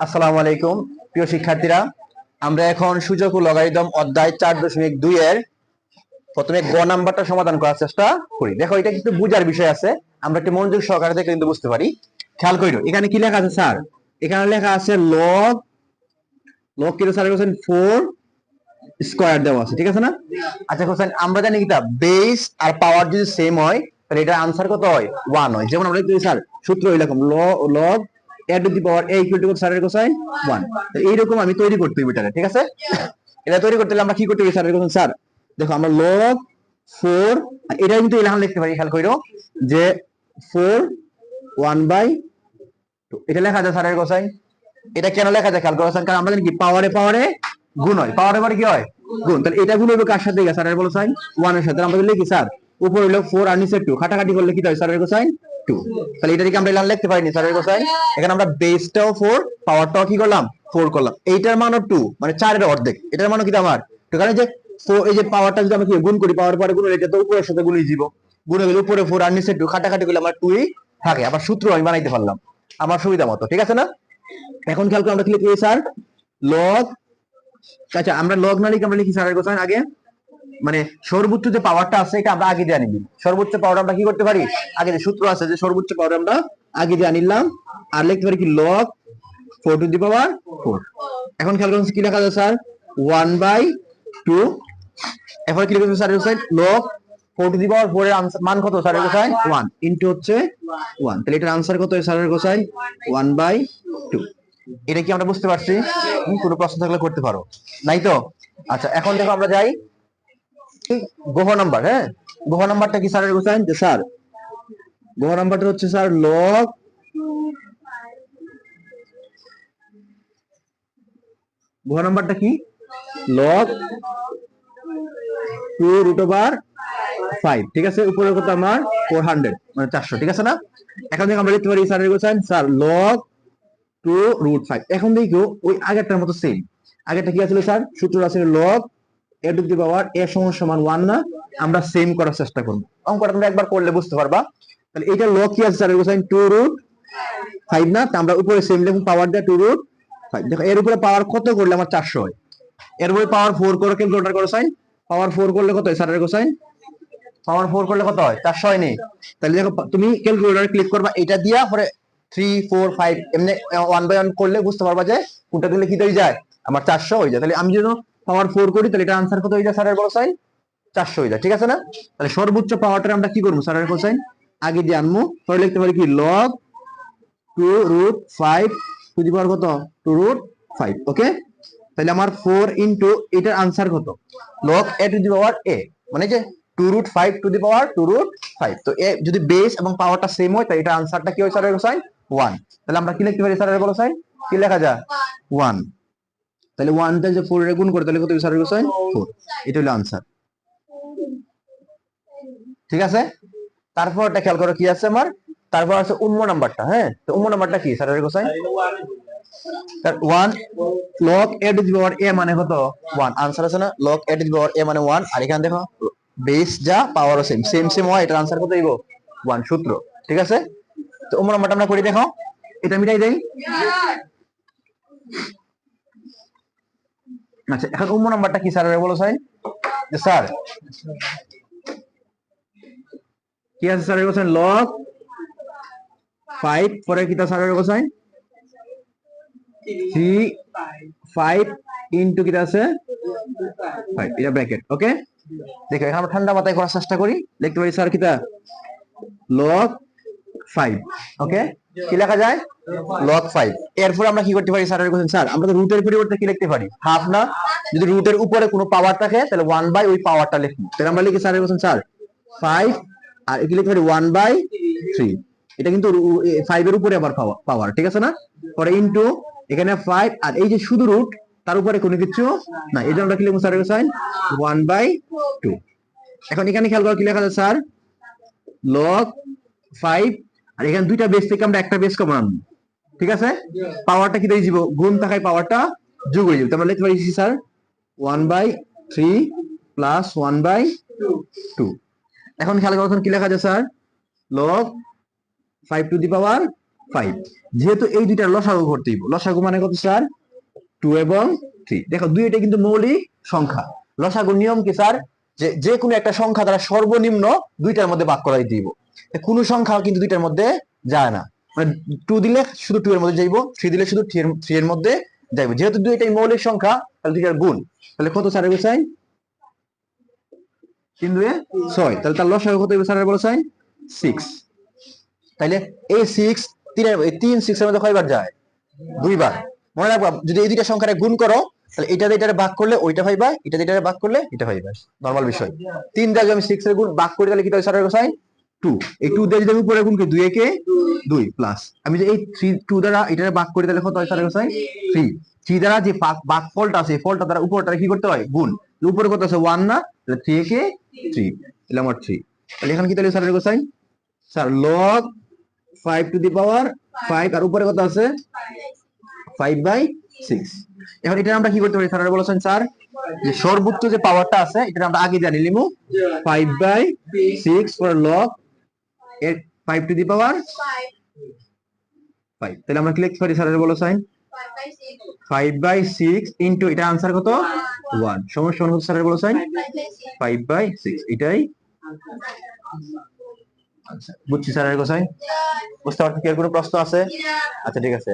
আসসালামু আলাইকুম, প্রিয় শিক্ষার্থীরা। আমরা এখন সূচক ও লগারিদম অধ্যায় চার দশমিক দুই এর প্রথমে গ নাম্বারটা সমাধান করার চেষ্টা করি। দেখো, এটা কিন্তু বুঝার বিষয় আছে। আমরা একটু মনোযোগ সহকারে দেখে কিন্তু বুঝতে পারি। খেয়াল করি এখানে কি লেখা আছে, স্যার? এখানে লেখা আছে লগ লগ কিন্তু স্যার বলছেন ফোর স্কোয়ার দেওয়া আছে, ঠিক আছে না? আচ্ছা কোশ্চেন, আমরা জানি কি বেস আর পাওয়ার যদি সেম হয়, তাহলে এটা আনসার কত হয়? ওয়ান হয়। যেমন আমরা স্যার, সূত্র এরকম লগ টু দি পাওয়ার এ এইরকম আমি তৈরি করতে এটাকে, ঠিক আছে? এটা তৈরি করতে আমরা কি করতে হবে স্যারের স্যার, দেখো আমরা লগ ফোর এটা কিন্তু এলাকান লিখতে পারি, খেয়াল করো যে ফোর ওয়ান বাই এটা লেখা যায় স্যারের এটা কেন লেখা যায়, খেয়াল করো কারণ আমরা কি পাওয়ারে পাওয়ারে গুণ হয়। পাওয়ারে পাওয়ারে কি হয়? গুণ। তাহলে এটা গুণ হবে কার সাথে? স্যারের বলো সাইন সাথে। আমরা লিখি, স্যার, উপর হলো ফোর আর নিচে টু খাটাখাটি করলে কি হয় স্যারের কোসাইন তাহলে এটা আমরা লিখতে পারিনি আমরা বেসটাও পাওয়ারটাও কি করলাম? করলাম। এইটার মানও মানে অর্ধেক। এটার মানও কি আমার। কারণ যে এই যে পাওয়ারটা যদি আমরা কি গুণ করি পাওয়ার পরে গুণ এটা তো উপরের সাথে গুণই দিব। উপরে আর নিচে খাটাখাটি করলে আমার টুই থাকে। আবার সূত্র আমি বানাইতে পারলাম। আমার সুবিধা মতো, ঠিক আছে না? এখন খেয়াল করে আমরা কি লিখি স্যার? লগ আচ্ছা আমরা লগ না লিখে আমরা লিখি স্যারের কোসাইন আগে। মানে সর্বোচ্চ যে পাওয়ারটা আছে, এটা আমরা আগে দিয়ে আনি সর্বোচ্চ পাওয়ার আমরা কি করতে পারি? আগে যে সূত্র আছে যে সর্বোচ্চ পাওয়ার আমরা আগে দিয়ে আনিলাম। আর লিখতে পারি কি? Log four to the power four এখন খেয়াল করুন, কি লেখা আছে স্যার? ওয়ান বাই টু এরপরে কি লিখেছে sir? Cosine log four to the power four এর মান কত স্যারের কোসাইন ওয়ান ইনটু হচ্ছে ওয়ান তাহলে এটার আনসার কত স্যারের কোসাইন ওয়ান বাই টু এটা কি আমরা বুঝতে পারছি? কোনো প্রশ্ন থাকলে করতে পারো। নাই তো? আচ্ছা এখন দেখো আমরা যাই। গ্রহ নাম্বার হ্যাঁ? গ্রহ নাম্বারটা কি স্যারের কোসাইন যে স্যার। গ্রহ নাম্বারটা হচ্ছে স্যার লগ গ্রহ নাম্বারটা কি? Log two root over five. ঠিক আছে? উপরে কত আমার ফোর হান্ড্রেড মানে চারশো। ঠিক আছে না? এখন থেকে আমরা লিখতে পারি স্যারের cosine sir log two root five. এখন দেখো ওই আগেরটার মতো সেম আগেরটা কি আছিল স্যার? সূত্র আছে log A to the power এ সমান সমান ওয়ান না, আমরা সেম করার চেষ্টা করব। অঙ্কটা তোমরা একবার করলে বুঝতে পারবা। তাহলে লগ কি আছে কোসাইন টু রুট ফাইভ না, তা আমরা উপরে সেম পাওয়ার দেয় টু রুট ফাইভ দেখো, এর উপরে পাওয়ার কত করলে আমার চারশো হয়? এর উপরে পাওয়ার ফোর করে ক্যালকুলেটার সাইন পাওয়ার ফোর করলে কত হয়? স্যারের কোসাইন পাওয়ার ফোর করলে কত হয়? চারশো তাহলে দেখো, তুমি ক্যালকুলেটারে ক্লিক করবা এটা দিয়া পরে থ্রি ফোর ফাইভ এমনি ওয়ান বাই ওয়ান করলে বুঝতে পারবা যে কোনটা দিলে কি হয়ে যায়? আমার চারশো হয়ে যায়। তাহলে আমি যদি পাওয়ার ফোর করি তাহলে এটা আনসার কত হয়ে যায় স্যারের বড় সাইন চারশো হয়ে যায় ঠিক আছে না? তাহলে সর্বোচ্চ পাওয়ারটা আমরা কি করব স্যারের কোসাইন আগে দিয়ে আনব, পরে লিখতে পারি কি? Log two root five to the power কত? টু রুট ফাইভ ওকে তাহলে আমার ফোর ইন্টু এটার আনসার কত? Log A to the power A মানে যে two root five to the power two root five তো এ যদি বেস এবং পাওয়ারটা সেম হয়, তাহলে এটা আনসারটা কি হয় স্যারের কোসাইন ওয়ান তাহলে আমরা কি লিখতে পারি স্যারের কোসাইন কি লেখা যায়? ওয়ান তাহলে ওয়ানটা যে ফোর গুণ করে তাহলে কত স্যারের কোসাইন ফোর এটা হলো আনসার ঠিক আছে? তারপর একটা খেয়াল করো কি আছে আমার? তারপর আছে উন্ম নাম্বারটা হ্যাঁ? তো উন্ম নাম্বারটা কি? স্যারের cosine one log A to the power A মানে কত? ওয়ান আনসার আছে না? Log A to the power A মানে ওয়ান আর এখানে দেখো বেস যা পাওয়ারও সেম সেম সেম হয় এটার আনসার কত দিব ওয়ান সূত্র। ঠিক আছে? তো উমর নাম্বারটা আমরা করি, দেখো। এটা মিটাই দেই। আচ্ছা এখন উম্ম নাম্বারটা কি স্যার বলো সাইন যে স্যার। কি আছে স্যার বলছেন লগ ফাইভ পরে কি তা স্যার বলছেন কিটা আছে? ফাইভ এটা ব্র্যাকেট ওকে দেখো, এখন আমরা ঠান্ডা মাথায় করার চেষ্টা করি। লিখতে পারি স্যার কিটা লগ ফাইভ ওকে কি লেখা যায়? লগ ফাইভ এরপর আমরা কি করতে পারি, স্যারের কোশ্চেন স্যার, আমরা তো রুটের পরিবর্তে কি লিখতে পারি? হাফ না? যদি রুটের উপরে কোনো পাওয়ার থাকে, তাহলে ওয়ান বাই ওই পাওয়ারটা লিখব। তাহলে আমরা লিখি স্যারের স্যার। ফাইভ আর কি লিখতে পারি? ওয়ান বাই থ্রি এটা কিন্তু ফাইভ এর উপরে আবার পাওয়ার ঠিক আছে না? পরে ইনটু এখানে ফাইভ আর এই যে শুধু রুট তার উপরে কোনো কিছু না এই জন্য আমরা কি লিখব স্যারের কোশ্চেন ওয়ান বাই টু এখন এখানে খেয়াল করো কি লেখা আছে স্যার? লগ ফাইভ আর এখানে দুইটা বেস থেকে আমরা একটা বেস কমন আনব ঠিক আছে? পাওয়ারটা কি দিয়ে গুণ থাকায় পাওয়ারটা যোগ হয়ে যাবে। আমরা লিখতে পারি sir one by three plus one by two এখন খেয়াল করুন কি লেখা আছে sir log five to the power five যেহেতু এই দুইটা লসাগু করতে দিব লসাগু মানে কত স্যার টু এবং থ্রি দেখো, দুই এটা কিন্তু মৌলিক সংখ্যা। লসাগুর নিয়ম কি স্যার যে যে কোনো একটা সংখ্যা দ্বারা সর্বনিম্ন দুইটার মধ্যে ভাগ করাই দিব। কোনো সংখ্যা কিন্তু দুইটার মধ্যে যায় না। মানে টু দিলে শুধু টু এর মধ্যে যাইবো থ্রি দিলে শুধু থ্রি এর মধ্যে যাইবো। যেহেতু দুইটাই মৌলিক সংখ্যা, তাহলে দুইটার গুণ। তাহলে কত স্যার বসাই তিন দুয়ে ছয়। তাহলে তার লসাগু কত স্যার বসাই সিক্স তাইলে এই সিক্স তিনের, এই তিন সিক্স এর মধ্যে কয়বার যায়? দুইবার। মনে রাখবা, যদি এই দুইটা সংখ্যারে গুণ করো, তাহলে এটা এটারে ভাগ করলে ওইটা পাইবা, এটা এটারে ভাগ করলে এটা পাইবা। নরমাল বিষয়। তিন যদি আমি সিক্স এর গুণ ভাগ করি, তাহলে কি স্যারের কোসাইন টু এই টু দিয়ে যদি আমি উপরে গুণ করি, দুই একে দুই প্লাস আমি যে এই থ্রি টু দ্বারা এটারে ভাগ করি, তাহলে কত হয়? স্যারের কোসাইন থ্রি থ্রি দ্বারা যে ভাগ ফলটা আছে ফলটা দ্বারা উপরটা কি করতে হয়? গুণ। উপরে কত আছে? ওয়ান না। তাহলে থ্রি একে থ্রি তাহলে আমার থ্রি তাহলে এখানে কি তাহলে স্যারের cosine? Sir log five to the power five আর উপরে কত আছে? ফাইভ বাই সিক্স এখন এটা আমরা কি করতে পারি? স্যার, বলেছেন, স্যার, যে সর্বোচ্চ যে পাওয়ারটা আছে এটা আমরা আগে জানি, লিমু। Five by six for log এর five to the power five তাহলে আমরা কি লিখতে পারি স্যারের বলো sine five by six into এটা আনসার কত? ওয়ান সমস্যা অনুভব স্যারের বলো সাইন ফাইভ বাই সিক্স এটাই আচ্ছা বুঝছি স্যারের কোসাইন বুঝতে পারছি কি? কোনো প্রশ্ন আছে? আচ্ছা ঠিক আছে।